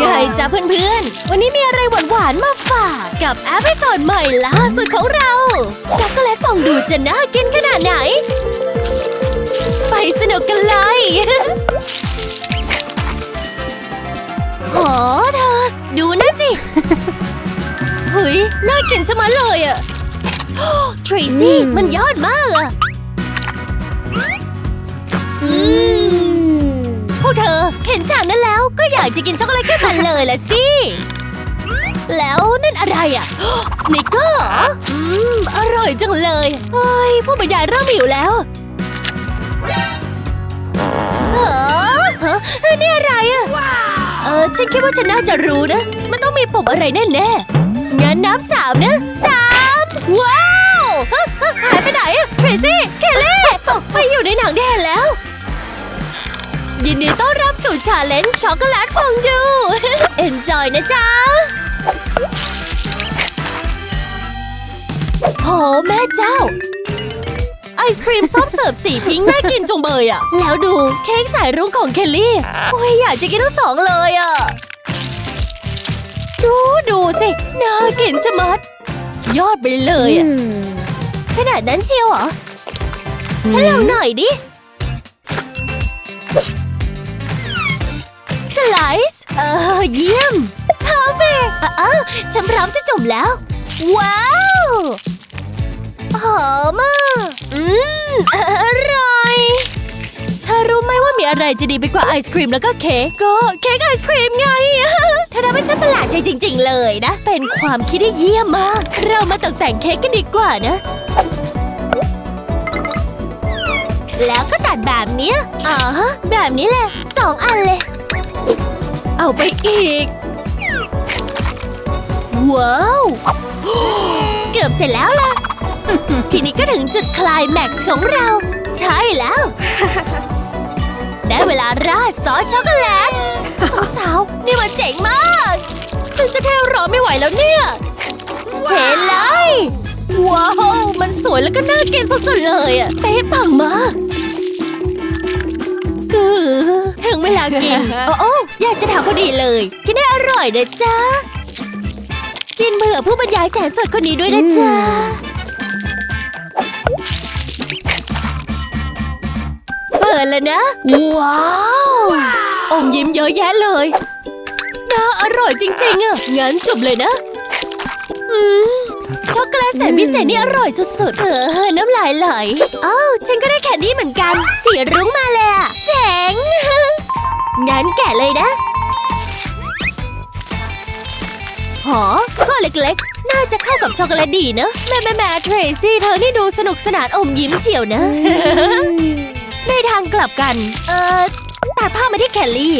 ไงจ๊ะเพื่อนๆ วันนี้มีอะไรหวานๆ มาฝากกับแอปพิโซดใหม่ล่าสุดของเรา ช็อกโกแลตฟองดูจะน่ากินขนาดไหน ไปสนุกกันเลยโหเธอ ดูนั่นสิเฮ้ยน่ากินชะมัดเลยอะทรีซี่มันยอดมากอะอืม พวกเธอ เห็นจากนั้นแล้วก็อยากจะกินช็อกโกแลตขึ้นมาเลยละสิ แล้วนั่นอะไรอะ สนิกเกอร์อืม อร่อยจังเลยเฮ้ยผู้บรรยายเริ่มหิวแล้วเออฮะเฮ้ยนี่อะไรอะ เออ ฉันคิดว่าฉันน่าจะรู้นะ มันต้องมีปุ่มอะไรแน่ๆ งั้นนับสามนะสามว้าว หายไปไหนอะทรซี่ เคลลี่ ไปอยู่ในหนังแดนแล้ว ยินดีต้อนรับสู่ชาเลนจ์ช็อกโกแลตฟองดู Enjoy นะจ๊ะ โห แม่เจ้า ไอศครีมซอฟต์เสิร์ฟสีพิงค์น่ากินจงเบยอะแล้วดูเค้กสายรุ้งของเคลลี่โอ้ยอยากจะกินทั้งสองเลยอะดูดูสิน่ากินจะมัด ยอดไปเลยอะขนาดนั้นเชียวเหรอฉันลองหน่อยดิ ไลซ์เออเยี่ยมเพอร์เฟกต์อ้าวฉันพร้อมจะจุ่มแล้ว ว้าวหอมอะอืมอร่อยเธอรู้ไหมว่ามีอะไรจะดีไปกว่าไอศครีมแล้วก็เค้กก็เค้กไอศครีมไงเธอทำให้ฉันประหลาดใจจริง ๆ เลยนะ เป็นความคิดที่เยี่ยมมาก เรามาตกแต่งเค้กกันดีกว่านะ แล้วก็ตัดแบบนี้อ๋อแบบนี้แหละสองอันเลย เอาไปอีก ว้าว เกือบเสร็จแล้วล่ะ ทีนี้ก็ถึงจุดคลายแม็กซ์ของเรา ใช่แล้ว ได้เวลาราดซอสช็อกโกแลต สาวๆ นี่มันเจ๋งมาก ฉันจะแค่รอไม่ไหวแล้วเนี่ยเทเลยว้าว มันสวยแล้วก็น่ากินสุดๆเลยอะเป๊ะปังมาก กือถึงเวลากิน โอ้โออยากจะถามพอดีเลย กินได้อร่อยนะจ๊ะ กินเบื่อผู้บรรยายแสนสดคนนี้ด้วยนะจ๊ะ เปิดแล้วนะ ว้าวอมยิ้มเยอะแยะเลย น่าอร่อยจริงๆอะงั้นจบเลยนะ อืม ช็อกโกแลตแสนพิเศษนี่อร่อยสุดๆ เออ น้ำลายไหลอ้าวฉันก็ได้แคนดี้เหมือนกัน สีรุ้งมาเลยอะเจ๋ง งั้นแกะเลยนะหอก็เล็กๆ น่าจะเข้ากับช็อกโกแลตดีเนอะแม่แม่แม่เทรซี่เธอนี่ดูสนุกสนานอมยิ้มเฉียวนะ ในทางกลับกัน เออตัดภาพมาที่แคลลี่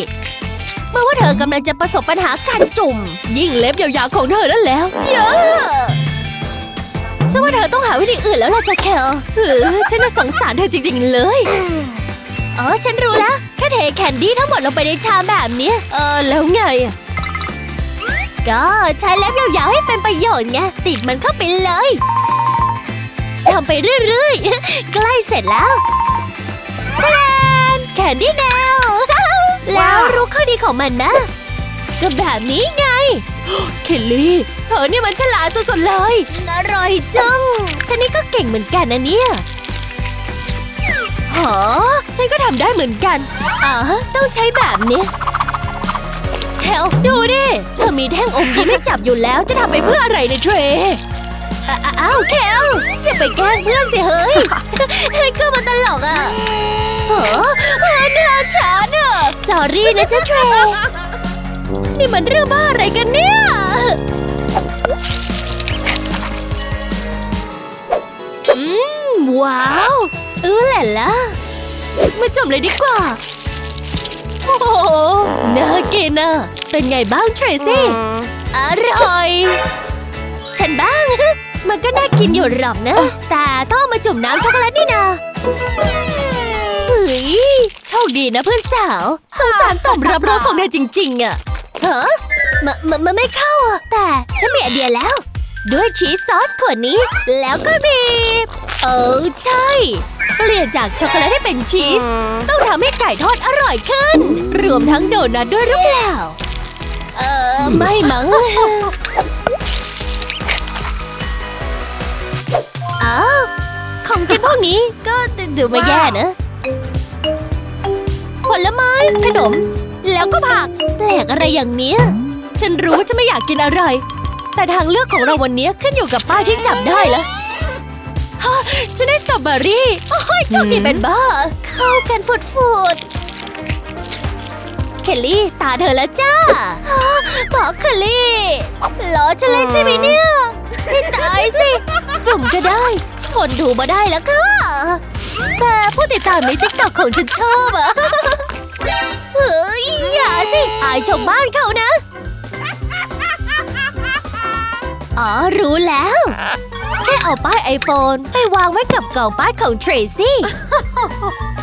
เมื่อว่าเธอกำลังจะประสบปัญหาการจุ่ม ยิ่งเล็บยาวๆของเธอนั่นแล้ว เยอะ ฉันว่าเธอต้องหาวิธีอื่นแล้วล่ะจ้ะแคลเออฉันน่ะสงสารเธอจริงๆเลยเออฉันรู้แล้วแค่เทแคนดี้ทั้งหมดลงไปในชามแบบนี้ เออ แล้วไง ก็ใช้เล็บยาวๆให้เป็นประโยชน์ไง ติดมันเข้าไปเลยทำไปเรื่อยๆ ใกล้เสร็จแล้วจ้าดนแคนดี้แนว แล้วรู้ข้อดีของมันนะ ก็แบบนี้ไง เคลลี่ เธอนี่มันฉลาดสุดๆเลย อร่อยจัง ฉันนี่ก็เก่งเหมือนกันนะเนี่ยหอฉันก็ทำได้เหมือนกันอ่าต้องใช้แบบนี้เฮลดูดิ เธอมีแท่งอมยิ้มให้จับอยู่แล้ว จะทำไปเพื่ออะไรในเทร์อ้าวเคลอย่าไปแกล้งเพื่อนสิเฮ้ยเฮ้ยก็มันตลกอะเหรอเอนื้อฉันอะสอรี่นะจ๊ะเทรนี่มันเรื่องบ้าอะไรกันเนี่ย ว้าว เออแหละละมาจบเลยดีกว่า โอ้โหน่ากินอะ เป็นไงบ้างเทรซี่อร่อย ฉันบ้าง มันก็น่ากินอยู่หรอกนะ แต่ต้องเอามาจุ่มน้ำช็อกโกแลตนี่นาเฮ้ยโชคดีนะเพื่อนสาวสงสารต่อมรับรสของเธอจริง ๆอะเฮ้มันมันมันไม่เข้าอะแต่ฉันมีไอเดียแล้ว ด้วยชีสซอสขวดนี้ แล้วก็บีบ เออใช่ เปลี่ยนจากช็อกโกแลตให้เป็นชีส ต้องทำให้ไก่ทอดอร่อยขึ้น รวมทั้งโดนัทด้วยหรือเปล่าไม่มั้งอ้าวของกินพวกนี้ก็ดูไม่แย่นะ ผลไม้ขนม แล้วก็ผัก แปลกอะไรอย่างเนี้ย ฉันรู้ว่าจะไม่อยากกินอะไร แต่ทางเลือกของเราวันนี้ขึ้นอยู่กับป้ายที่จับได้แล้วฮะ ฉันได้สตรอเบอรี่ โอ้ยโชคดีเป็นบ้า เข้ากันฝุดฟุดเคลลี่ ตาเธอแล้วจ้าบอกเคลลี่ล้อฉันเล่นใช่ไหมเนี่ยให้ตายสิ จุ่มก็ได้ทนดูมาได้แล้วค่ะ แต่ผู้ติดตามในติ๊กต็อกของฉันชอบอะเฮ้ย อย่าสิ อายชาวบ้านเขานะ อ๋อ รู้แล้ว แค่เอาป้ายไอโฟนไปวางไว้กับกล่องป้ายของเทรซี่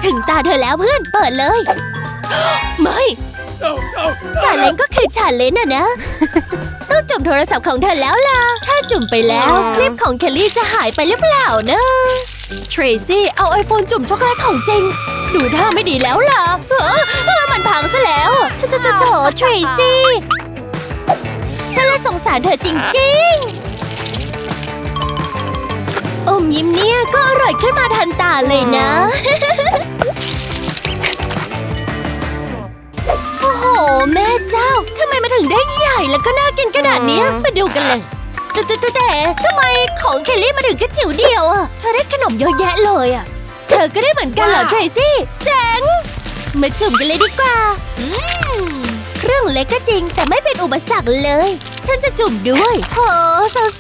ถึงตาเธอแล้วเพื่อนเปิดเลย ไม่ No, no. ชาเลนก็คือชาเลนอะนะ ต้องจุ่มโทรศัพท์ของเธอแล้วล่ะ ถ้าจุ่มไปแล้วคลิปของเคลลี่จะหายไปหรือเปล่านะเทรซี่เอาไอโฟนจุ่มช็อกโกแลตของจริง ดูท่าไม่ดีแล้วล่ะเออเออมันพังซะแล้วฉันจะจะโถเทรซี่ฉันเลยสงสารเธอจริง ๆ อมยิ้มเนี่ยก็อร่อยขึ้นมาทันตาเลยนะ โอ้โห แม่เจ้าทำไมมาถึงได้ใหญ่แล้วก็น่ากินขนาดเนี้ยมาดูกันเลยแต่แต่แต่แต่ทำไมของเคลลี่มาถึงแค่จิ๋วเดียวอะเธอได้ขนมเยอะแยะเลยอะเธอก็ได้เหมือนกันเหรอเทรซี่เจ๋งมาจุ่มกันเลยดีกว่าอืมเค รื่องเล็กก็จริง แต่ไม่เป็นอุปสรรคเลย ฉันจะจุ่มด้วยโอ้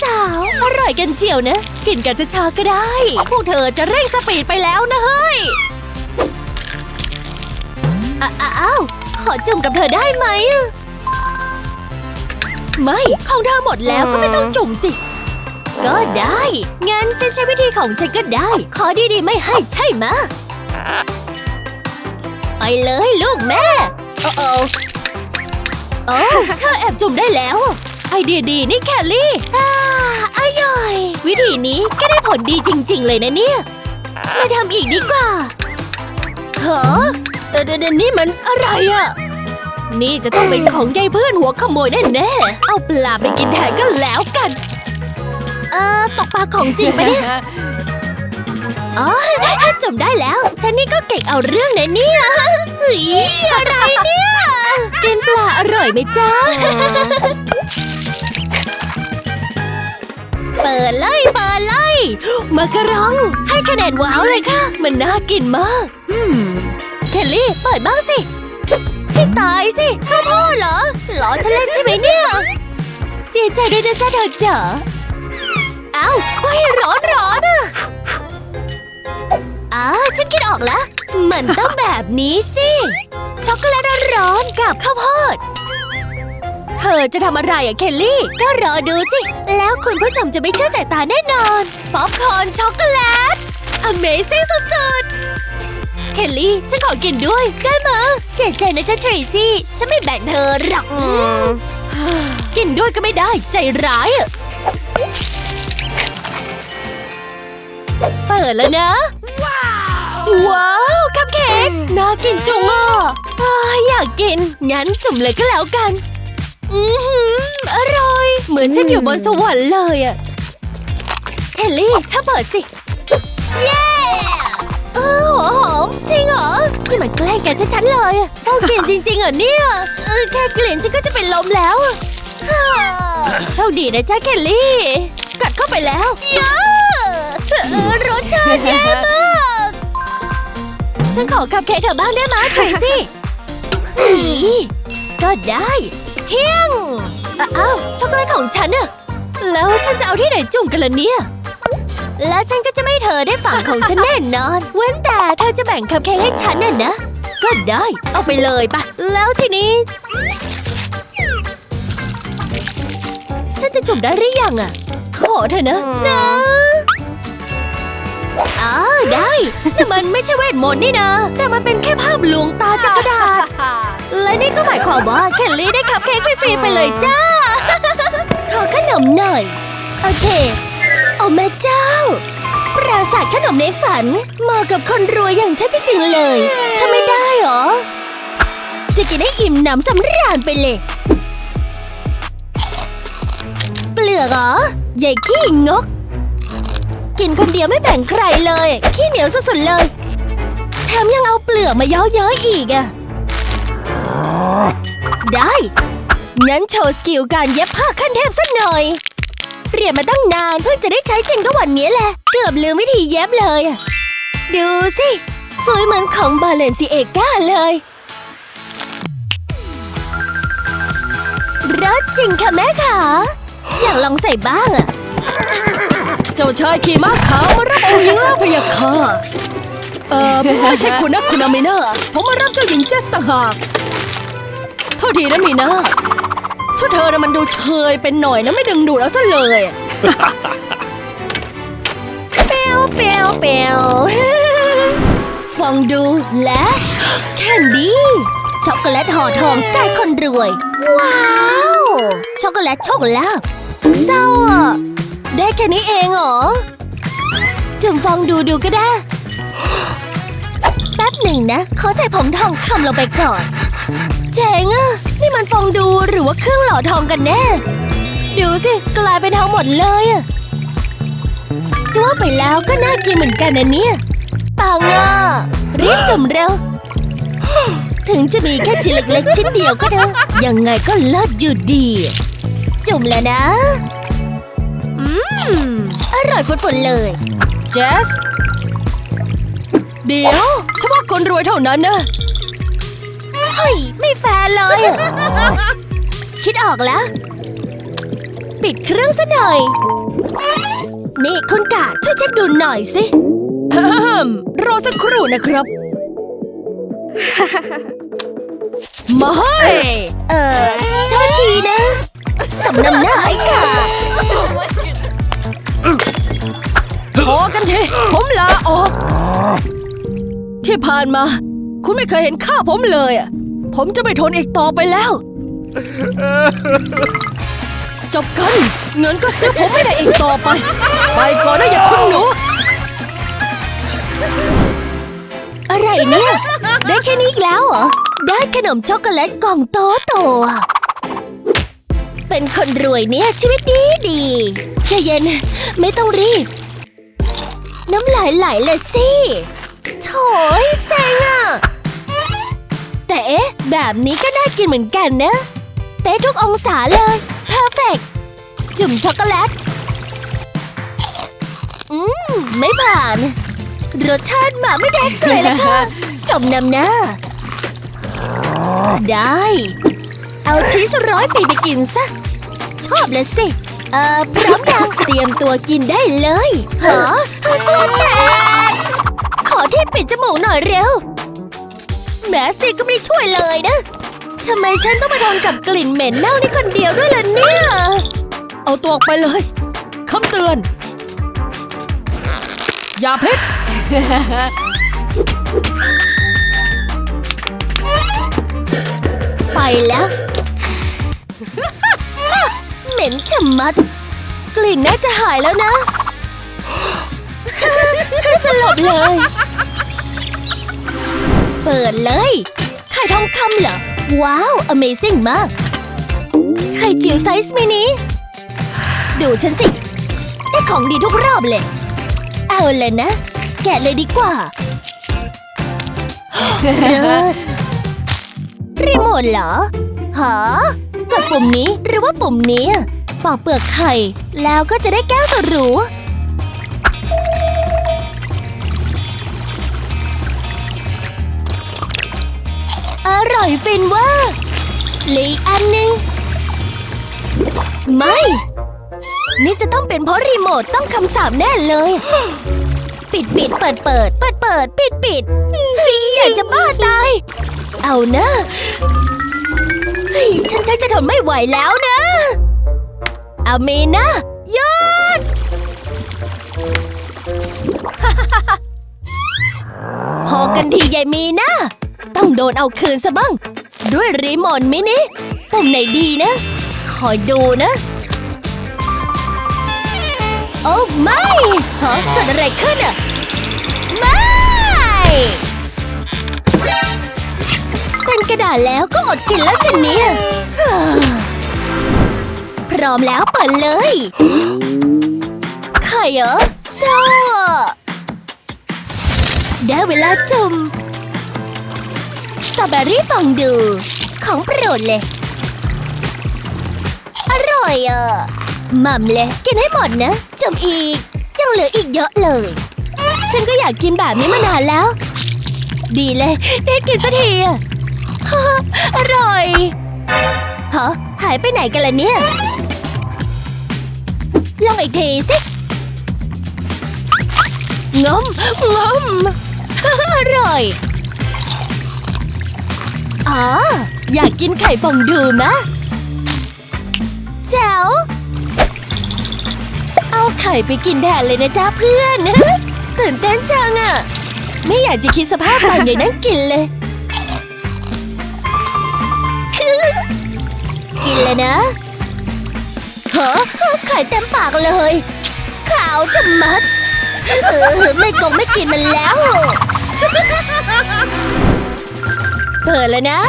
สาวๆ อร่อยกันเชียวนะ กินกันจะชาก็ได้ พวกเธอจะเร่งสปีดไปแล้วนะเฮ้ยอ้าอ้าวขอจุ่มกับเธอได้ไหม ไม่ของเธอหมดแล้วก็ไม่ต้องจุ่มสิ ก็ได้ งั้นฉันใช้วิธีของฉันก็ได้ ขอดีๆไม่ให้ใช่ไหมไปเลยลูกแม่ โอ้โอ้โอ้เธอแอบจุ่มได้แล้ว ไอเดียดีนี่แคลลี่อ่าอร่อย วิธีนี้ก็ได้ผลดีจริง ๆ เลยนะเนี่ยมาทำอีกดีกว่าเหรอเดยวเดยวเดี๋ยวนี่มันอะไรอะนี่จะต้องเป็นของยายเพื่อนหัวขโมยแน่ๆ เอาปลาไปกินแทนก็แล้วกัน เออตกปลาของจริงปะเนี่ยอ๋อถ้าจมได้แล้ว ฉันนี่ก็เก่งเอาเรื่องนะเนี่ยเฮ้ยอะไรเนี่ย กินปลาอร่อยไหมจ๊ะ เปิดเลยเปิดเลยมากระรอง ให้คะแนนว้าวเลยค่ะ มันน่ากินมากเคลลี่เปิดบ้างสิให้ตายสิข้าวโพดเหรอหรอฉันเล่นใช่ไหมเนี่ย เสียใจด้วยนะจ๊ะเธอจ๋าอ้าวโอ้ยร้อนร้อนอะอ้าฉันคิดออกแล้ว มันต้องแบบนี้สิ ช็อกโกแลตร้อนๆกับข้าวโพด เธอจะทำอะไรอะเคลลี่ ก็รอดูสิ แล้วคุณผู้ชมจะไม่เชื่อสายตาแน่นอน ป๊อปคอร์นช็อกโกแลต Amazing สุดๆ เคลลี่ ฉันขอกินด้วย ได้มะเสียใจนะจ๊ะทรีซี่ ฉันไม่แบ่งเธอหรอก กินด้วยก็ไม่ได้ใจร้ายอะเปิดแล้วนะ ว้า วคัพเค้กน่ากินจุงอะอ้ายอยากกิน งั้นจุ่มเลยก็แล้วกัน อือหืออร่อย เหมือนฉันอยู่บนสวรรค์เลยอะเคลลี่ถ้าเปิดสิ เย้เออหัวหอมจริงเหรอนี่มันแกล้งกันชัดๆเลยอะต้องกินจริงๆเหรอเนี่ยเออแค่กลิ่นฉันก็จะเป็นลมแล้วอะฮ่าโชคดีนะจ๊ะเคลลี่ กัดเข้าไปแล้วเย้เออรสชาติแย่มาก ฉันขอคัพเค้กเธอบ้างได้ไหมทรซี่ก็ได้เฮียงอ้าอ้าวช็อกโกแลตของฉันน่ะแล้วฉันจะเอาที่ไหนจุ่มกันล่ะเนี่ย แล้วฉันก็จะไม่เธอได้ฝั่งของฉันแน่นอน เว้นแต่เธอจะแบ่งคัพเค้กให้ฉันน่ะนะ ก็ได้ เอาไปเลยปะแล้วทีนี้ ฉันจะจุ่มได้หรือยังอะขอเธอนะนะ อ้าได้แต่มันไม่ใช่เวทมนต์นี่นะ แต่มันเป็นแค่ภาพลวงตาจากกระดาษ และนี่ก็หมายความว่าเคลลี่ได้คัพเค้กฟรีๆไปเลยจ้า ขอขนมหน่อย โอเค โอ้แม่เจ้า ปราสาทขนมในฝันเหมาะกับคนรวยอย่างฉันจริงๆเลยฉันไม่ได้เหรอ จะกินให้อิ่มหนำสำราญไปเลย เปลือกเหรอใหญ่ขี้งก กินคนเดียวไม่แบ่งใครเลย ขี้เหนียวสุดๆเลย แถมยังเอาเปลือกมาเย้อเย้ยอีกอะได้งั้นโชว์สกิลการเย็บผ้าขั้นเทพสักหน่อยเรียนมาตั้งนานเพิ่งจะได้ใช้จริงก็วันนี้แหละ เกือบลืมวิธีเย็บเลยอะดูสิ สวยเหมือนของบาเลนซิเอก้าเลยรสจริงค่ะแม่ขาอยากลองใส่บ้างอะ เจ้าชายขี่ม้าขาวมารับองค์หญิงแล้วพะยะค่ะเอ่อไม่ใช่คุณนะคุณอามินาผมมารับเจ้าหญิงเจสต่างหากโทษทีนะมีนาชุดเธอนะมันดูเชยเป็นหน่อยนะไม่ดึงดูดเอาซะเลยเปียวเปียวเปียวฟองดูและแคนดี้ช็อกโกแลตห่อทองสไตล์คนรวย ว้าว ช็อกโกแลตโชคลาภเศร้าอะ ได้แค่นี้เองเหรอจุ่มฟองดูดูก็ได้ แป๊บหนึ่งนะขอใส่ผงทองคำลงไปก่อน เจ๋งอะนี่มันฟองดูหรือว่าเครื่องหล่อทองกันแน่ ดูสิกลายเป็นทองหมดเลยอะจะว่าไปแล้วก็น่ากินเหมือนกันนะเนี่ยปังอะรีบจุ่มเร็ว ถึงจะมีแค่ชิ้นเล็กๆชิ้นเดียวก็เถอะยังไงก็เลิศอยู่ดี จุ่มแล้วนะ อืมอร่อยฝุดๆเลย เจส เดี๋ยวเฉพาะคนรวยเท่านั้นนะ เฮ้ย ไม่แฟร์เลยอะคิดออกแล้ว ปิดเครื่องซะหน่อย นี่คุณกาดช่วยเช็คดูหน่อยสิอะฮึ่มรอสักครู่นะครับมาให้เออโทษทีนะสมน้ำหน้าไอ้กา กันที ผมลาออก ที่ผ่านมา คุณไม่เคยเห็นค่าผมเลยอะผมจะไม่ทนอีกต่อไปแล้ว จบกัน เงินก็ซื้อผมไม่ได้อีกต่อไป ไปก่อนนะอย่าคุณหนู อะไรเนี่ย ได้แค่นี้อีกแล้วเหรอ ได้ขนมช็อกโกแลตกล่องโตโตอะเป็นคนรวยเนี่ยชีวิตดีดีใจเย็น ไม่ต้องรีบ น้ำลายไหลเลยสิโถยเซ็งอะแต่เอ๊ะ แบบนี้ก็น่ากินเหมือนกันนะ เป๊ะทุกองศาเลยเพอร์เฟกจุ่มช็อกโกแลต อืม ไม่ผ่าน รสชาติหมาไม่แดกเลยละค่ะ สมนำหน้า ได้ เอาชีสร้อยปีไปกินซะ ชอบเลยสิ เอ่อ พร้อมยังเตรียมตัวกินได้เลย เหรอ สวนแตกขอที่ปิดจมูกหน่อยเร็ว แมสติกก็ไม่ได้ช่วยเลยนะทำไมฉันต้องมาทนกับกลิ่นเหม็นเน่านี่คนเดียวด้วยล่ะเนี่ย เอาตัวออกไปเลยคำเตือน อย่าพิษไปแล้ว เหม็นชะมัด กลิ่นน่าจะหายแล้วนะ สลบเลย เปิดเลย ไข่ทองคำเหรอ ว้าว Amazing มาก ไข่จิ๋วไซส์มินิดูฉันสิ ได้ของดีทุกรอบเลย เอาเลยนะ แกะเลยดีกว่าเลิศรีโมทเหรอหากดปุ่มนี้หรือว่าปุ่มนี้ปอกเปลือกไข่ แล้วก็จะได้แก้วสุดหรู ร่อยฟินเว่าเหลืออีกอันหนึงไม่ นี่จะต้องเป็นเพราะรีโมทต้องคำสาปแน่เลย ปิดปิดเปิดเปิดเปิดเปิดปิดปิดเฮ้ยอยากจะบ้าตาย เอานะฉันใช้จะทนไม่ไหวแล้วนะ อาเมนะหยศพอกันทีใหญ่มีนะ ต้องโดนเอาคืนซะบ้าง ด้วยรีโมทมินิปุ่มไหนดีนะคอยดูนะ โอ้ไม่ฮะเกิดอะไรขึ้นอะไม่เป็นกระดาษแล้วก็อดกินแล้วสิเนี่ยพร้อมแล้วเปิดเลยไข่เหรอชอได้เวลาจุ่ม รอเบอรี่ฟองดู ของโปรดเลย อร่อยอะม่ำเลยกินให้หมดนะจุ่มอีก ยังเหลืออีกเยอะเลย ฉันก็อยากกินแบบนี้มานานแล้ว ดีเลยได้กินสักทีอะอร่อยฮะหายไปไหนกันล่ะเนี่ย ลองอีกทีสิงมงมอร่อย อ๋อ อยากกินไข่ฟองดูมะแจ๋ว เอาไข่ไปกินแทนเลยนะจ๊ะเพื่อน ตื่นเต้นจังอะไม่อยากจะคิดสภาพตอนยายนั่งกินเลย กินเลยนะเฮ้อไข่เต็มปากเลย ขาวจะมัด เออ ไม่กงไม่กินมันแล้ว เปิดแล้วนะ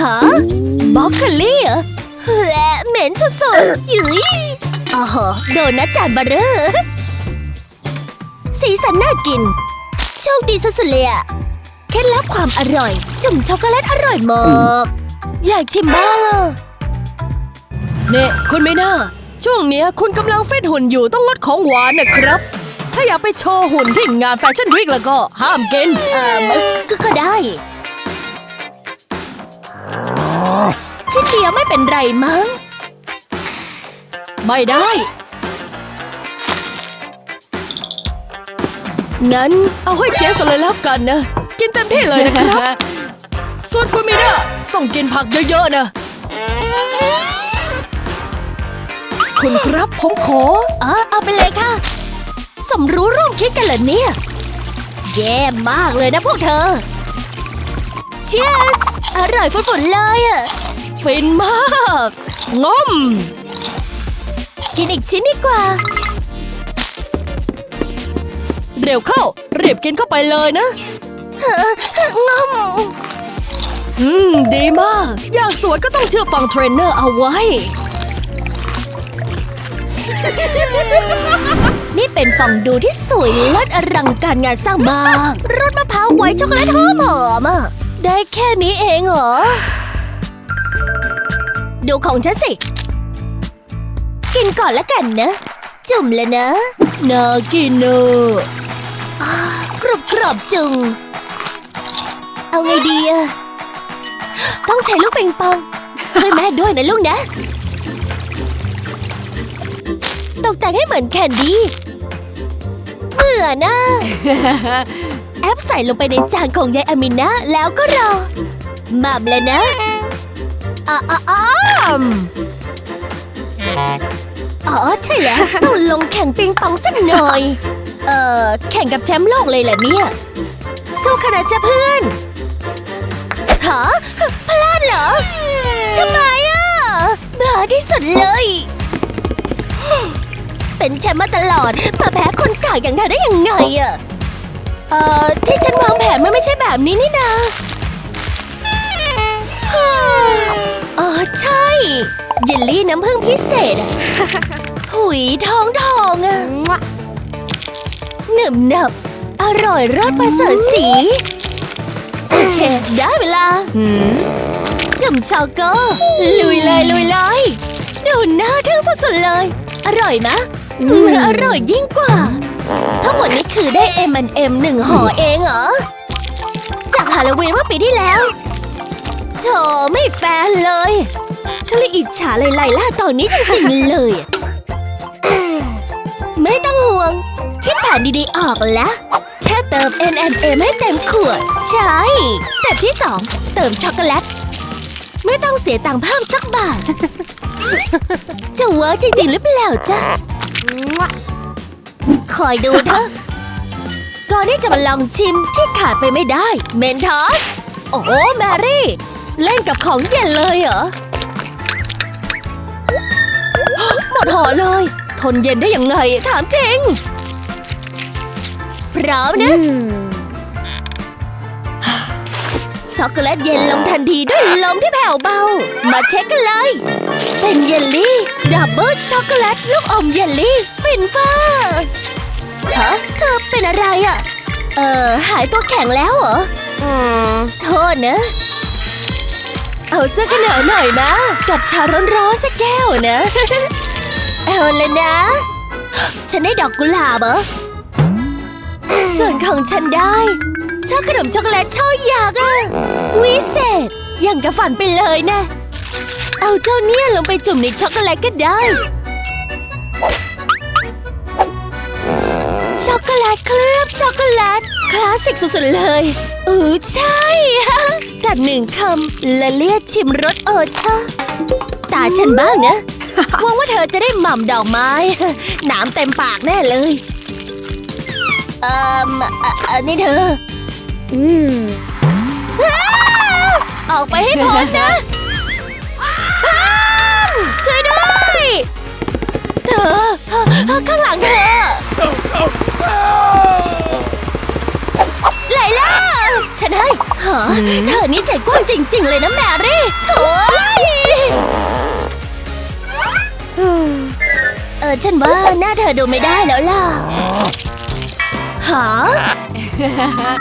ฮะบล็อกโคลี่เหรอและเหม็นสุดๆหยุยอ๋อโดนัทจานเบอร์เรอร์สีสันน่ากิน โชคดีสุดๆเลยอะเคล็ดลับความอร่อย จุ่มช็อกโกแลตอร่อยมากอยากชิมบ้างอะเนี่ยคุณไม่น่า ช่วงเนี้ยคุณกำลังฟิตหุ่นอยู่ต้องลดของหวานนะครับ ถ้าอยากไปโชว์หุ่นที่งานแฟชั่นวีคแล้วก็ห้ามกิน เออก็ก็ได้ ชิ้นเดียวไม่เป็นไรมั้ง ไม่ได้ งั้นเอาให้เจสเลยแล้วกันนะ กินเต็มที่เลยนะครับ ส่วนคุณมีน่าต้องกินผักเยอะๆนะ คุณครับผมขออ๋อเอาไปเลยค่ะ สมรู้ร่วมคิดกันเหรอเนี่ย แย่มากเลยนะพวกเธอ เชียส อร่อยฝุดๆเลยอะ ฟินมากงอมกินอีกชิ้นดีกว่า เร็วเข้ารีบกินเข้าไปเลยนะงอมอืม ดีมาก อยากสวยก็ต้องเชื่อฟังเทรนเนอร์เอาไว้ นี่เป็นฟองดูที่สวยเลิศอลังการงานสร้างมากรสมะพร้าวไว้ช็อกโกแลตหอมหอมได้แค่นี้เองเหรอ ดูของฉันสิ กินก่อนละกันนะ จุ่มเลยนะน่ากินเนอะกรุบกรอบจุง เอาไงดีอะต้องใช้ลูกเปิงปอง ช่วยแม่ด้วยนะลูกนะ ตกแต่งให้เหมือนแคนดี้เหมือนนะ แอปใส่ลงไปในจานของยายอามินะแล้วก็รอม่ำเลยนะ อ้าอ้าอ้ามอ๋อใช่แล้วต้องลงแข่งปิงปองสักหน่อย เอ่อ แข่งกับแชมป์โลกเลยเหรอเนี่ย สู้ขนาดจะเพื่อนฮะพลาดเหรอทำไมอะเบื่อที่สุดเลย เป็นแชมป์มาตลอด มาแพ้คนกากอย่างเธอได้ยังไงอะ เอ่อ ที่ฉันวางแผนมันไม่ใช่แบบนี้นี่นาฮ่าอ๋อใช่ เยลลี่น้ำผึ้งพิเศษอะหุยทองทองอะหนึบหนับ อร่อยรสประเสริฐสี โอเค ได้เวลา จุ่มช็อกโกลุยเลยลุยเลยดูน่าทึ่งสุดๆเลย อร่อยมะอืมอร่อยยิ่งกว่า ทั้งหมดนี้คือได้ M&M หนึ่งห่อเองเหรอ จากฮาโลวีนเมื่อปีที่แล้ว โธ่ไม่แฟร์เลยฉันเลยอิจฉาไลล่าตอนนี้จริงๆเลย ไม่ต้องห่วง คิดแผนดีๆออกแล้ว แค่เติม N&M ให้เต็มขวด ใช่ สเต็ปที่2เติมช็อกโกแลต ไม่ต้องเสียตังค์เพิ่มสักบาท จะเวิร์กจริงๆหรือเปล่าจ๊ะ คอยดูเถอะก่อนที่จะมาลองชิมที่ขาดไปไม่ได้ เมนทอส โอ้แมรี่ เล่นกับของเย็นเลยเหรอ หมดห่อเลย ทนเย็นได้ยังไง ถามจริง พร้อมนะ ช็อกโกแลตเย็นลงทันทีด้วยลมที่แผ่วเบา มาเช็คกันเลย เป็นเยลลี่ ดับเบิลช็อกโกแลตลูกอมเยลลี่ ฟินฟ้าฮะเธอเป็นอะไรอะ เอ่อหายตัวแข็งแล้วเหรออืมโทษนะ เอาเสื้อกันหนาวหน่อยนะ กับชาร้อนๆสักแก้วนะ เอาเลยนะ ฉันได้ดอกกุหลาบเหรอ ส่วนของฉันได้ชอบขนมช็อกโกแลตช่อยักอะวิเศษ อย่างกับฝันไปเลยนะ เอาเจ้าเนี่ยลงไปจุ่มในช็อกโกแลตก็ได้ ช็อกโกแลตเคลือบช็อกโกแลตคลาสสิกสุดๆเลยเออใช่ กัดหนึ่งคำและเลียกชิมรสโอชาตาฉันบ้างนะหวังว่าเธอจะได้หม่ำดอกไม้หนามเต็มปากแน่เลย เอ่อเอออนี่เธอ อืมออกไปให้พ้นนะช่วยด้วย เธอเธอเธอข้างหลังเธอไลล่าฉันให้ ฮะเธอนี่ใจกว้างจริง ๆ เลยนะแมรี่โถ่เออฉันว่าหน้าเธอดูไม่ได้แล้วล่ะหา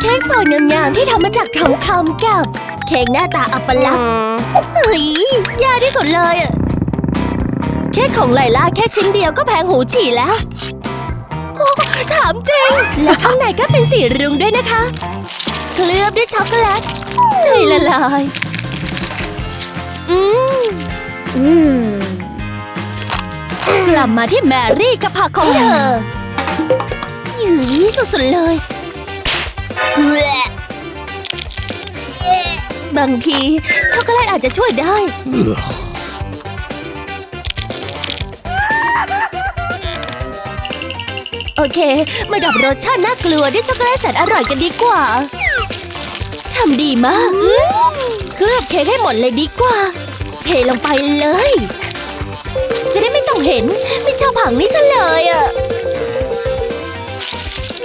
เค้กป่างามๆที่ทำมาจากทองคำกับ เค้กหน้าตาอัปลักษณ์เฮ้ยยากที่สุดเลยอะเค้กของไลล่าแค่ชิ้นเดียวก็แพงหูฉี่แล้วถามจริง และข้างในก็เป็นสีรุ้งด้วยนะคะ ลือบด้วยช็อกโกแลตใส่ละลาย อืมอืมกลับมาที่แมรี่กับผักของเธอหยืยสุดๆเลยแหละบางที ช็อกโกแลตอาจจะช่วยได้ โอเค มาดับรสชาติน่ากลัวด้วยช็อกโกแลตแสนอร่อยกันดีกว่าำดีมาก เคลือบเค้กให้หมดเลยดีกว่า เทลงไปเลย จะได้ไม่ต้องเห็น ไม่ชอบผังนี้ซะเลยอะ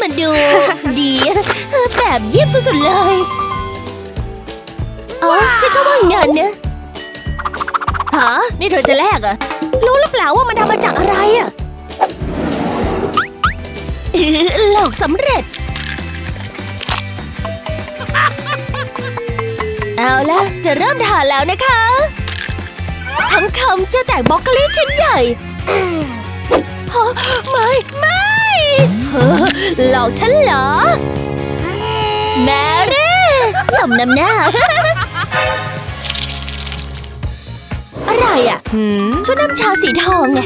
มันดู ดีแบบเยี่ยมสุดๆเลยอ๋อฉันก็ว่างั้นนะฮะนี่เธอจะแลกเหรอะรู้หรือเปล่าว่ามันทำมาจากอะไรอะอื้อหลอกสำเร็จ เอาละจะเริ่มทานแล้วนะคะ ทั้งคำจะแตกบล็อกโคลี่ชิ้นใหญ่ฮะไม่ไม่หลอกฉันเหรอ แมรี่สมน้ำหน้า อะไรอะชุดน้ำชาสีทองไง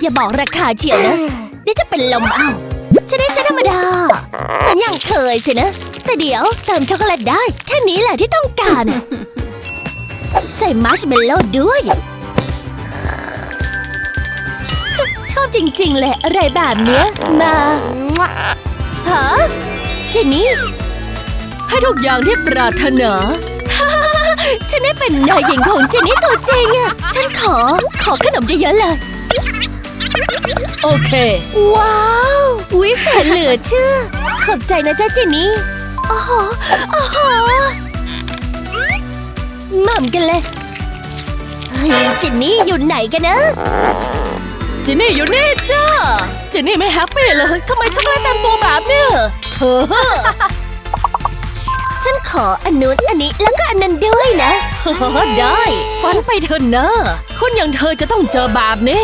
อย่าบอกราคาเฉียวนะเดี๋ยวจะเป็นลมเอาฉันได้เส้นธรรมดาเหมือนอย่างเคยสินะ แต่เดี๋ยวเติมช็อกโกแลตได้ แค่นี้แหละที่ต้องการอะใส่มัชเมลโล่ด้วย ชอบจริงๆเลยอะไรแบบเนี้ยมาฮะเจนนี่ ให้ทุกอย่างที่ปรารถนา ฉันได้เป็นนายหญิงของเจนนี่ตัวจริงอะฉันขอขอขนมเยอะๆเลย โอเค ว้าว วิเศษเหลือเชื่อ ขอบใจนะจ๊ะเจนนี่ โอ้โหโอ้โหหม่ำกันเลย เฮ้ยเจนนี่อยู่ไหนกันนะ จินนี่อยู่นี่จ้าจินนี่ไม่แฮปปี้เลยทำไมช็อกโกแลตเต็มตัวแบบเนี้ยเธอ ฉันขออันนู้นอันนี้แล้วก็อันนั้นด้วยนะ ได้ฝันไปเถอะนะคนอย่างเธอจะต้องเจอแบบนี้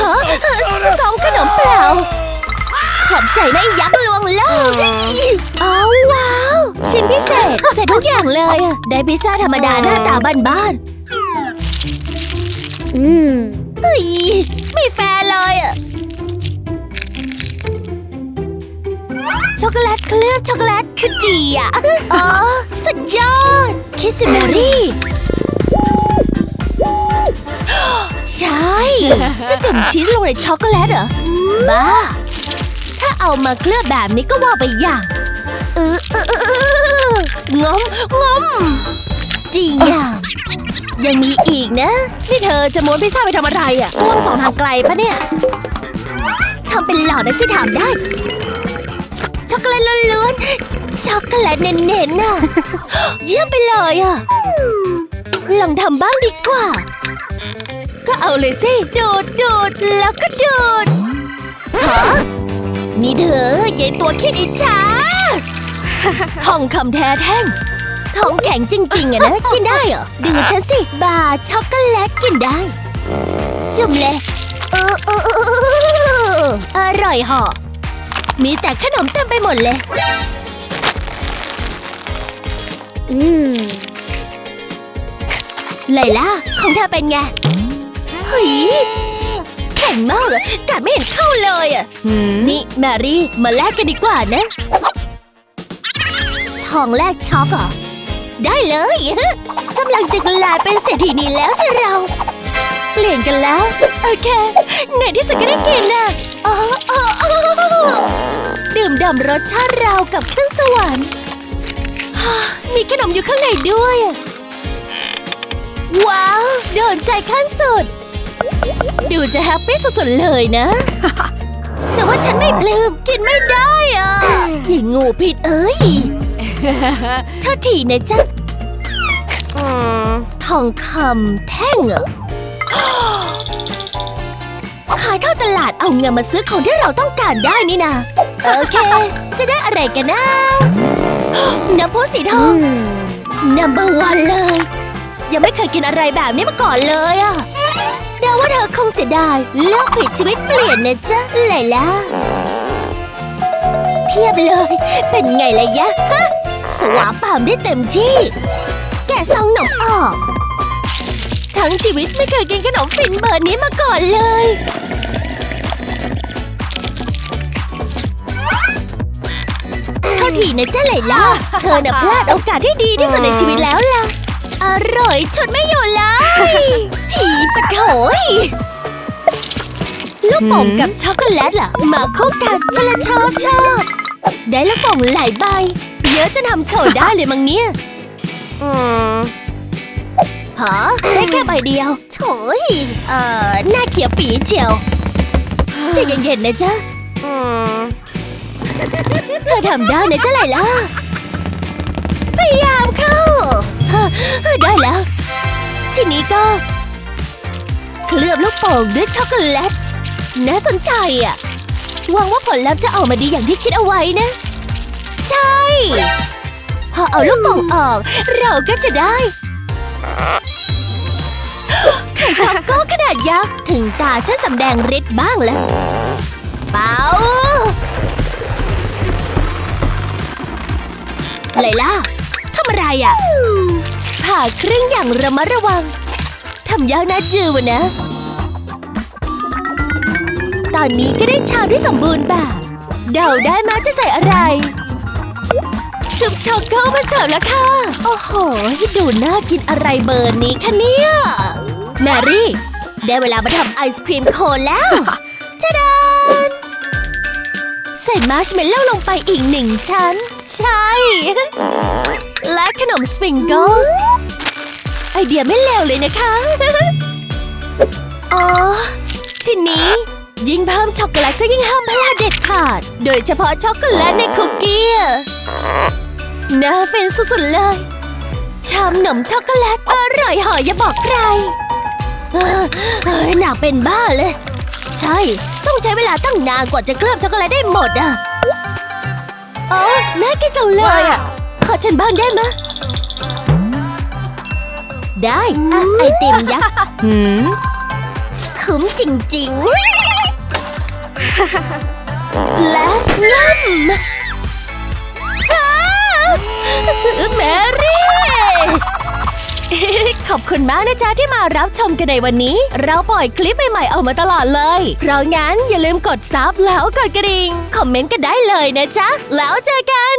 ฮะสสองขนมเปล่า ขอบใจนะไอ้ยักษ์ลวงโลกอ้าวว้าว ชิ้นพิเศษใส่ทุกอย่างเลยอะได้พิซซ่าธรรมดาหน้าตาบ้านๆ อืมเฮ้ยไม่แฟร์เลยอะช็อกโกแลตเคลือบช็อกโกแลตขจีอะอ๋อ สุดยอด คิสซิเบอรี่ ใช่ จะจุ่มชีสลงในช็อกโกแลตเหรอบ้าถ้า เอามาเคลือบแบบนี้ก็ว่าไปอย่างเออเออเออเอองมงมจริงอะยังมีอีกนะนี่เธอจะม้วนพิซซ่าไปทำอะไรอะต้องสองทางไกลปะเนี่ยทำเป็นหล่อนะสิถามได้ ช็อกโกแลตล้วนๆช็อกโกแลตเน้นๆน่ะเยี่ยมไปเลยอะลองทำบ้างดีกว่า ก็เอาเลยสิโดดโดดแล้วก็โดดฮะ นี่เธอยายตัวคิดอิจฉาทองคำแท้แท่งทองแข็งจริงๆอะนะกินได้เหรอดูฉันสิบาร์ช็อกโกแลตกินได้จุ่มเลยเออเออเออเอออร่อยเหาะมีแต่ขนมเต็มไปหมดเลย อืมไลล่าของเธอเป็นไงเฮ้ยแข็ งมากอะกัดไม่เห็นเข้าเลยอะหืมนี่แมรี่มาแลกกันดีกว่านะ ทองแลกช็อกเหรอ ได้เลยกำลังจะกลายเป็นเศรษฐีนีแล้วสิเรา เปลี่ยนกันแล้ว โอเคในที่สุดก็ได้กินน่ะอ๋ออ๋ออ๋อดื่มด่ำรสชาติราวกับขึ้นสวรรค์ฮ่ามีขนมอยู่ข้างในด้วยอะว้าว โดนใจขั้นสุด ดูจะแฮปปี้สุดๆเลยนะ แต่ว่าฉันไม่ปลื้มกินไม่ได้อะยิงงูผิดเอ้ยโทษทีนะจ๊ะทองคำแท่งเหรอขายท่อตลาดเอาเงินมาซื้อของที่เราต้องการได้นี่นะโอเค จะได้อะไรกันนะน้ำพุสีทองนัมเบอร์วันเลย ยังไม่เคยกินอะไรแบบนี้มาก่อนเลยอะ เดาว่าเธอคงเสียดายเลือกผิดชีวิตเปลี่ยนนะจ๊ะไลล่าเพียบเลย เป็นไงล่ะยะฮะสวาปามได้เต็มที่ แกะซองหนมออก ทั้งชีวิตไม่เคยกินขนมฟินเบอร์นี้มาก่อนเลยโทษทีนะจ๊ะไลล่าเธอน่ะพลาดโอกาสที่ดีที่สุดในชีวิตแล้วล่ะ อร่อยชดไม่อยู่เลย ผีปะโถยลูกโป่งกับช็อกโกแลตล่ะ มาคู่กันชนละชอบชอบได้ลูกโป่งหลายใบ เยอะจนทำโชว์ได้เลยมั้งเนี่ยฮะได้แค่ใบเดียวโถยเอ่อหน้าเขียวปีเชียวใจะเย็นๆนะจ๊ะเธอทำได้นะจ๊ะไลล่าพยายามเข้าเฮ้อเฮ้อได้แล้ว ทีนี้ก็ เคลือบลูกโป่งด้วยช็อกโกแลต น่าสนใจอะหวังว่าผลลัพธ์จะออกมาดีอย่างที่คิดเอาไว้นะ ใช่ พอเอาลูกโป่งออก เราก็จะได้ไข่ช็อกโก้ขนาดยักษ์ถึงตาฉันสำแดงฤทธิ์บ้างแล้ว เป่าไลล่าทำอะไรอะผ่าครึ่งอย่างระมัดระวังำยากนะจืวะนะ ตอนนี้ก็ได้ชามที่สมบูรณ์แบบเดาได้มาจะใส่อะไร ซุปช็อกโกมาเสิร์ฟแล้วค่ะ โอ้โหดูน่ากินอะไรเบอร์นี้คะเนี่ย แมรี่ ได้เวลามาทำไอศครีมโคนแล้วจ้าดานใส่มาร์ชเมลโล่ลงไปอีกหนึ่งชั้น ใช่ และขนมสปริงเกิลส์ไอ เดียไม่เลวเลยนะคะ อ๋อ ทีนี้ ยิ่งเพิ่มช็อกโกแลตก็ยิ่งห้ามพลาดเด็ดขาด โดยเฉพาะช็อกโกแลตในคุกกี้น่าเป็นสุดๆเลย ชามหนมช็อกโกแลตอร่อยหออย่าบอกใครเออเอ้ยหนักเป็นบ้าเลย ใช่ ต้องใช้เวลาตั้งนานกว่าจะเคลือบช็อกโกแลตได้หมดอะอ๋อน่ากินจังเลยอะ ขอฉันบ้างได้ไหม ได้อะไอติมยักษ์หืมคุ้มจริง ๆ และง่ำอ้าวแมรี่ ขอบคุณมากนะจ๊ะที่มารับชมกันในวันนี้ เราปล่อยคลิปใหม่ๆออกมาตลอดเลย เพราะงั้นอย่าลืมกดซับแล้วกดกระดิ่ง คอมเมนต์กันได้เลยนะจ๊ะ แล้วเจอกัน